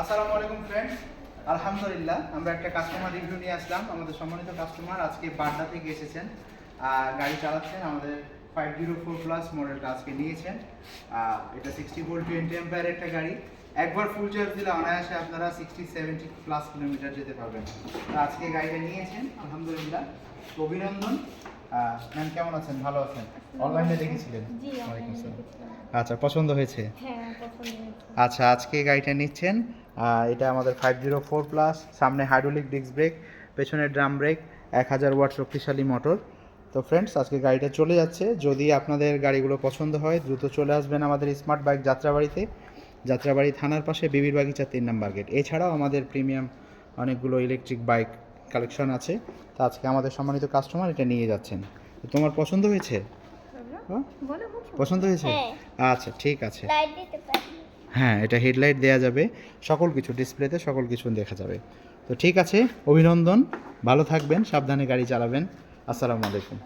আসসালামু আলাইকুম ফ্রেন্ডস আলহামদুলিল্লাহ আমরা একটা কাস্টমার রিভিউ নিয়ে আসলাম। আমাদের সম্মানিত কাস্টমার আজকে বাড্ডা থেকে এসেছেন আহ, গাড়ি চালাচ্ছেন আমাদের ফাইভ জিরো ফোর প্লাস মডেলটা আজকে নিয়েছেন। এটা সিক্সটি ভোল্ট টোয়েন্টি এম্পায়ার একটা গাড়ি। একবার ফুল চার্জ দিলে অনায়াসে আপনারা সিক্সটি সেভেন্টি প্লাস কিলোমিটার যেতে পারবেন। আজকে গাড়িটা নিয়েছেন আলহামদুলিল্লাহ। অভিনন্দন। ম্যাম কেমন আছেন? ভালো আছেন? অনলাইনে দেখেছিলেন। আচ্ছা পছন্দ হয়েছে? হ্যাঁ পছন্দ হয়েছে। আচ্ছা আজকে গাড়িটা নিচ্ছেন। এটা আমাদের ফাইভ জিরো ফোর প্লাস সামনে হাইড্রোলিক ডিস্ক ব্রেক পেছনে ড্রাম ব্রেক এক হাজার ওয়াট শক্তিশালী মোটর তো ফ্রেন্ডস আজকে গাড়িটা চলে যাচ্ছে। যদি আপনাদের গাড়িগুলো পছন্দ হয় দ্রুত চলে আসবেন আমাদের স্মার্ট বাইক যাত্রাবাড়িতে। যাত্রাবাড়ি থানার পাশে বিবির বাগিচা তিন নাম্বার গেট এছাড়াও আমাদের প্রিমিয়াম অনেকগুলো ইলেকট্রিক বাইক কালেকশন আছে। তো আজকে আমাদের সম্মানিত কাস্টমার এটা নিয়ে যাচ্ছেন। তো তোমার পছন্দ হয়েছে? হ্যাঁ? বলো বলো। পছন্দ হয়েছে? হ্যাঁ। আচ্ছা ঠিক আছে। লাইট দিতে পারি। হ্যাঁ এটা হেডলাইট দেওয়া যাবে। সকল কিছু ডিসপ্লেতে সকল কিছু দেখা যাবে। তো ঠিক আছে অভিনন্দন। ভালো থাকবেন সাবধানে গাড়ি চালাবেন। আসসালামু আলাইকুম।